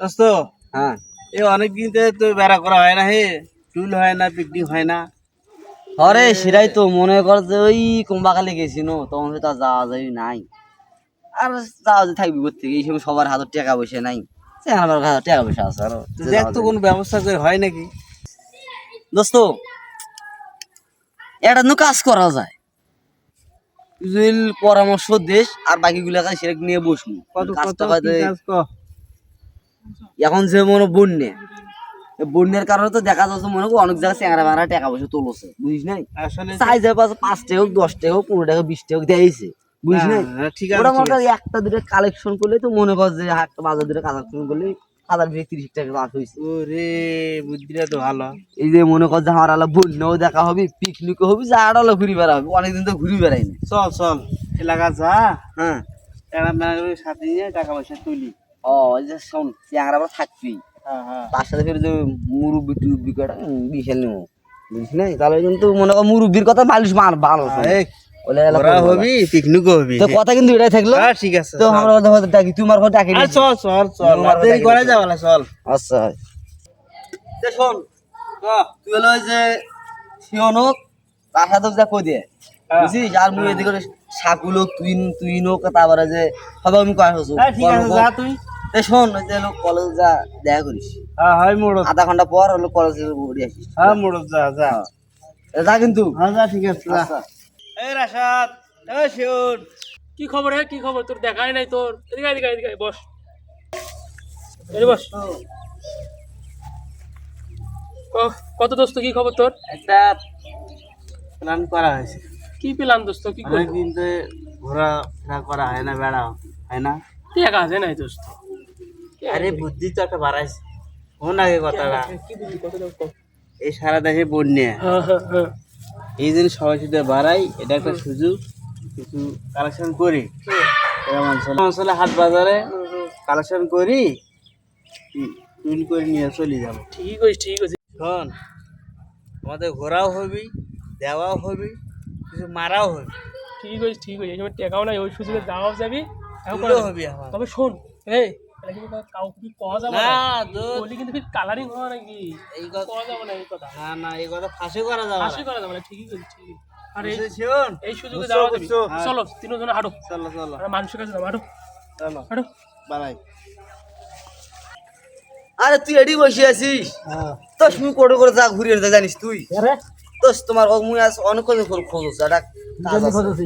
দোস্ত হ্যাঁ। এ অনেকদিন থেকে তো বেড়া করা হয় না হে টুল হয় না পিকনিক হয় না। আরে সেটাই তো মনে কর যে ওই গেছি নো তখন তো আর যাওয়া নাই। আর যাওয়া যায় থাকবি করতে এই সময় সবার হাতে টাকা পয়সা নাই। আমার হাতে টাকা পয়সা আছে আরও দেখ তো কোনো ব্যবস্থা করে হয় নাকি? দোস্ত এটা নু কাজ করা যায়। পরামর্শ দেশ আর বাকিগুলো সেটা নিয়ে বসবো। কত কত কাজ এখন যে মনে বন্যে বন্যার কারণে তো দেখা যাচ্ছে মনে কর অনেক জায়গায় চ্যাংরা ব্যাংরা টাকা পয়সা তুলছে বুঝিস নাই? চাই যায় পাঁচ পাঁচ টাকা হোক দশ টাকা হোক পনেরো টাকা বিশ টাকা হোক দিয়েছে বুঝিস নাই? হ্যাঁ, ঠিক ওটা আছে। মনে। একটা দুটো কালেকশন করলে তো মনে কর যে একটা বাজার দুটো কালেকশন করলে হাজার বিশ তিরিশ টাকা লাভ হয়েছে। ওরে বুদ্ধিটা তো ভালো। এই যে মনে কর আমার আলো বন্যাও দেখা হবে পিকনিকও হবে যা আলো ঘুরি বেড়া হবে অনেকদিন তো ঘুরি বেড়াই না চল চল এলাকা যা। হ্যাঁ। টাকা পয়সা তুলি। ও যে শোন চ্যাংরা আবার থাকবি তার সাথে ফের যে মুরব্বি টুরব্বি কটা বিশাল নেব বুঝিস তাহলে কিন্তু মনে কর মুরব্বির কথা মালিশ মার ভালো কিন্তু এটাই থাকল। হ্যাঁ ঠিক আছে তো আমরা ডাকি তোমার কথা ডাকি চল চল চল। তোমার আর দেরি কথা করা যাবে না চল। আচ্ছা শোন তুই হলো তার সাথে যা কই দিয়ে হ্যাঁ। বুঝছিস আর মুই এদিকে সাকুলো তুই তুই নোক তারপরে যে সবাই আমি হ্যাঁ যা তুই শোন ওই যে লোক কলেজ যা দেখা করিস। হ্যাঁ হয় মোড় আধা ঘণ্টা পর হলো কলেজে ঘুরে আসিস। হ্যাঁ মোড় যা যা। যা কিন্তু। হ্যাঁ যা ঠিক আছে যা। আচ্ছা। এই রাশাদ এই শিউন। কি খবর হে কি খবর? তোর দেখাই নাই তোর। এদিকে এদিকে এদিকে বস। এদিকে বস। ক- কত দোস্ত কি খবর তোর? একটা প্ল্যান করা হয়েছে। কি পেলাম দোস্ত কি করবি ঘোরা ফেরা করা হয় না বেড়া হয় না। কি একা আছে নাই দোস্ত। আরে বুদ্ধি তো একটা বাড়াইছে। কোন আগে কথাটা। এই সারা দেশে বন্যা। এই দিন সবাই সাথে বাড়াই এটা একটা সুযোগ কিছু কালেকশন করি। অঞ্চলে হাট বাজারে কালেকশন করি টুল করে নিয়ে চলে যাব। ঠিক আছে ঠিক আছে। শোন আমাদের ঘোরাও হবি দেওয়াও হবি কিছু মারাও হবি। ঠিক আছে ঠিক আছে এই সময় টেকাও নাই ওই সুযোগে যাওয়াও যাবি। তবে শোন এই এটা কিন্তু কাউকে কি কওয়া যাবে না না। দোস্ত, বলি কিন্তু ফির কালারিং হওয়া নাকি? এই কথা কওয়া যাবে না এই কথা না না এই কথা ফাঁসে করা যাবে হাসি করা যাবে না ঠিকই বলছিস ঠিকই। আর এই শোন এই সুযোগে বুঝছ, যাওয়া যাবে বুঝছ। চলো তিনজনে হাঁটো। চলো চলো। আর মানুষের কাছে যাব হাঁটো। হাঁটো। বাড়াই আরে তুই এডি বসে আছিস? তো তুই কোটো করে যা ঘুরিয়ে যা জানিস তুই? তো তোমার মুই আজ অনেক কথা করে খোঁজ আছে। একটা কাজ আছে।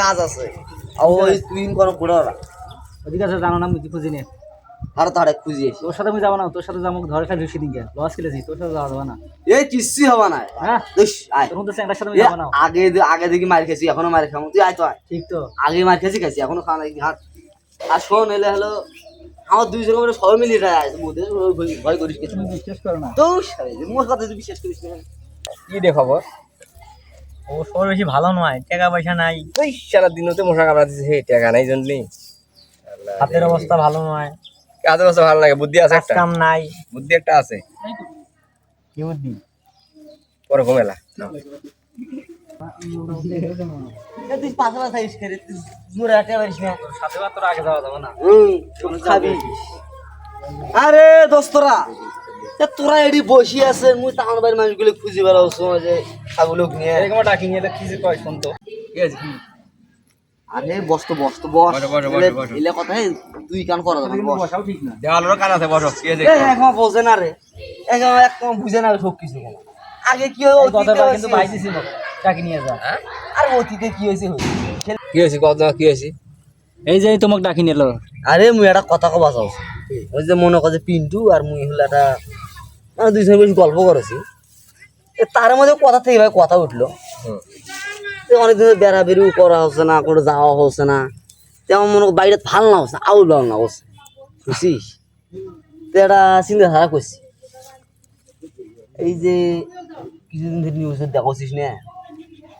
কাজ আছে। আর ওই তুই কোনো কোড়া ওদিকে আছে জানো না মুই খুঁজি নে? আর তাড়ে খুঁজিয়েছি তোর সাথে আমি যাব না তোর সাথে যাব ধরে খাই ঢুসি দিন লস খেলেছি তোর সাথে যাওয়া যাবে না। এই কিচ্ছুই হবে না। হ্যাঁ? তখন তো সাথে যাব না। আগে আগে দেখি মার খেয়েছি এখনও মার খাব। তুই আয় তো আয়। ঠিক তো। আগে মার খেয়েছি খাইছি এখনও খাওয়া নাকি হাট আর শোন এলে হলো আমার দুইজন করে সবাই মিলে আছে ভয়- করিস কিছু। বিশ্বাস করো না। তো মোর কথা তুই বিশ্বাস করিস না। কি রে খবর? ও শহর বেশি ভালো নয় টাকা পয়সা নাই। ওই সারা দিনতে মশা কামড়া দিছে টাকা নাই জন্যই হাতের অবস্থা ভালো নয়। কাজের অবস্থা ভালো লাগে বুদ্ধি আছে একটা? কাম নাই। বুদ্ধি একটা আছে। কি বুদ্ধি? পরে ঘুমেলা। তুই পাশে পাশে থাকিস খেলে জোরে হাঁটতে পারিস না? সাথে তোর আগে যাওয়া যাবে না। খাবি। আরে দোস্তরা এ, তোরা এডি বসি আছে মুই তাহার বাড়ির মানুষগুলো খুঁজি বেড়াচ্ছ যে ছাগল নিয়ে। এরকম ডাকি নিয়ে কি যে কয় শুন তো ঠিক আছে। আরে বস তো বস তো বস। এলে- কথা তুই কান করা যাবে বসাও ঠিক না। দেওয়ালেরও কান আছে বসো কি এখন বোঝে না রে। এখন একদম বুঝে না সব কিছু। কেন আগে কি হয় অতীতে কিন্তু দিছিল নিয়ে যা। আর অতীতে কি হয়েছে। কি হয়েছে কত কি হয়েছে? এই যে তোমাকে ডাকি নিল আরে মুই একটা কথা কবা চাইছি ওই যে মনে করে পিন্টু আর মুই হলো একটা মানে দুইজনে বেশি গল্প করেছি। এ, তার মধ্যে কথা থেকে ভাই কথা উঠল। অনেকদিন ধরে বেড়া বেরিও করা হচ্ছে না কোনো যাওয়া হচ্ছে না। তেমন মনে কর বাইরে ভালো না হচ্ছে আউল ভালো না হচ্ছে বুঝছিস? তো একটা চিন্তাধারা করছি। এই যে কিছুদিন ধরে নিউজে দেখছিস না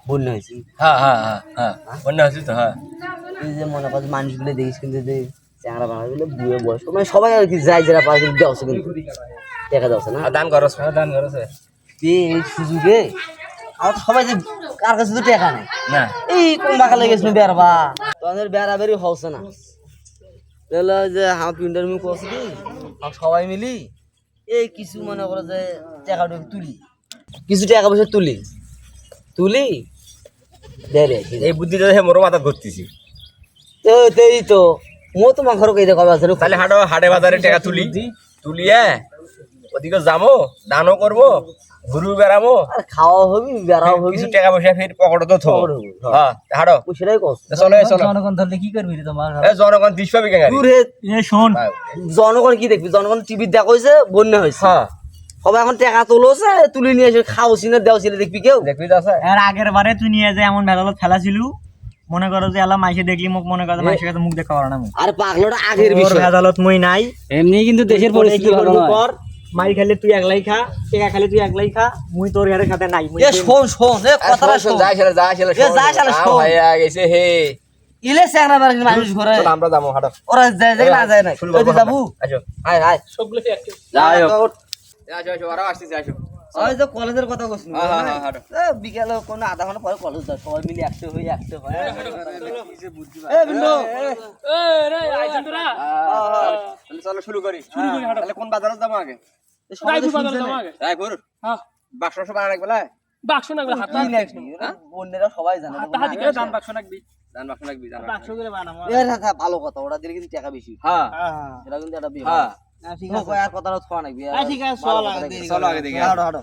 বন্যা হয়েছে। হ্যাঁ হ্যাঁ হ্যাঁ হ্যাঁ বন্যা হয়েছে তো হ্যাঁ। এই যে মনে কর মানুষগুলো দেখিস কিন্তু যে চ্যাংরা বাংলাগুলো বুয়ে বয়স মানে সবাই আর কি যাই যারা কিন্তু দেওয়া কিন্তু। দেখা যাচ্ছে না? আর দান করস দান করেছে এই সুযোগে আমার সবাই যে কার কাছে তো টাকা নেই। না। এই কোন বাঁকা লেগেছিল বেরবা তোদের বেড়া বেরি হচ্ছে না। তাহলে যে আমার পিন্টার মুখ করছে কি? সবাই মিলি এই কিছু মনে করো যে টাকাটা তুলি। কিছু টাকা পয়সা তুলি। তুলি? এই বুদ্ধি যদি মোর মাথা ঘুরতেছি। তো এই তো। মো তোমার ঘর কইতে কবে আছে তাহলে হাটে হাটে বাজারে টাকা তুলি। তুলিয়ে ওদিকে যাব দানও করব। ঘুরু বেড়াবো? আর খাওয়া হবি বেড়াও হবি। কিছু টাকা পয়সা ফের পকেটে তো থো। হ্যাঁ হাড়ো ও সেটাই কস চলো চলো। জনগণ ধরলে কি করবি রে তোমার? এ জনগণ পাবি কেন দূর এ শোন। জনগণ কি দেখবি? জনগণ টিভি দেখা হয়েছে বন্যা হয়েছে। হ্যাঁ। সবাই এখন টাকা তোলোছে তুলে নিয়ে এসে খাও সিনে দেও সিনে দেখবি কেউ? দেখবি তো আছে। এর আগের বারে তুই নিয়ে যে এমন ভেজালত ফেলাছিল মনে করো যে এলা মাইসে দেখলি মুখ মনে করো মাইসের কাছে মুখ দেখা পারো না আর পাগলাটা আগের বিষয়। ভেজালত মুই নাই। এমনি কিন্তু দেশের পরিস্থিতি ভালো নয়। কর? মাই খেলে তুই একলাই খা টেকা খেলে তুই একলাই খা মুই তোর ঘরের সাথে নাই মুই এ শোন শোন এ কথাটা শোন যাই ছেলে যাই ছেলে এ যা ছেলে, শোন। ভাইয়া গেছে হে। ইলে স্যাংরা মার মানুষ ঘরে। চল আমরা যাব হাটো। ওরা যায় যায় না যায় না ওই যে যাব। আসো আয় আয়। সবগুলো যাই হোক আসো আসো আরও আসতেছি আসো। ওই যে কলেজের কথা কইছ হ্যাঁ, হ্যাঁ, হ্যাঁ, হাঁটো। কোনো আধা ঘণ্টা পরে কলেজ যায়। সবাই মিলে একশো হয়ে একশো হয়। এ বিন্দু। এ রে আইছেন তোরা। তাহলে শুরু করি। তাহলে কোন বাজারে যাব আগে? সবাই তো বাজারে যাব আগে। যাই হ্যাঁ। বাক্স রাখবে না হাত বন্যেরা সবাই জানে। হাত হাতি দান বাক্স নাকবি দান বাক্স রাখবি দান বাক্স করে বানাবো। ভালো কথা। ওরা দিলে কিন্তু টাকা বেশি। হ্যাঁ। সেটা কিন্তু একটা হ্যাঁ। ঠিক আছে। আর কথাটা ছোয়া নাকি? ঠিক আছে, চল আগে দেখি। চলো আগে দেখি হাঁটো হাঁটো।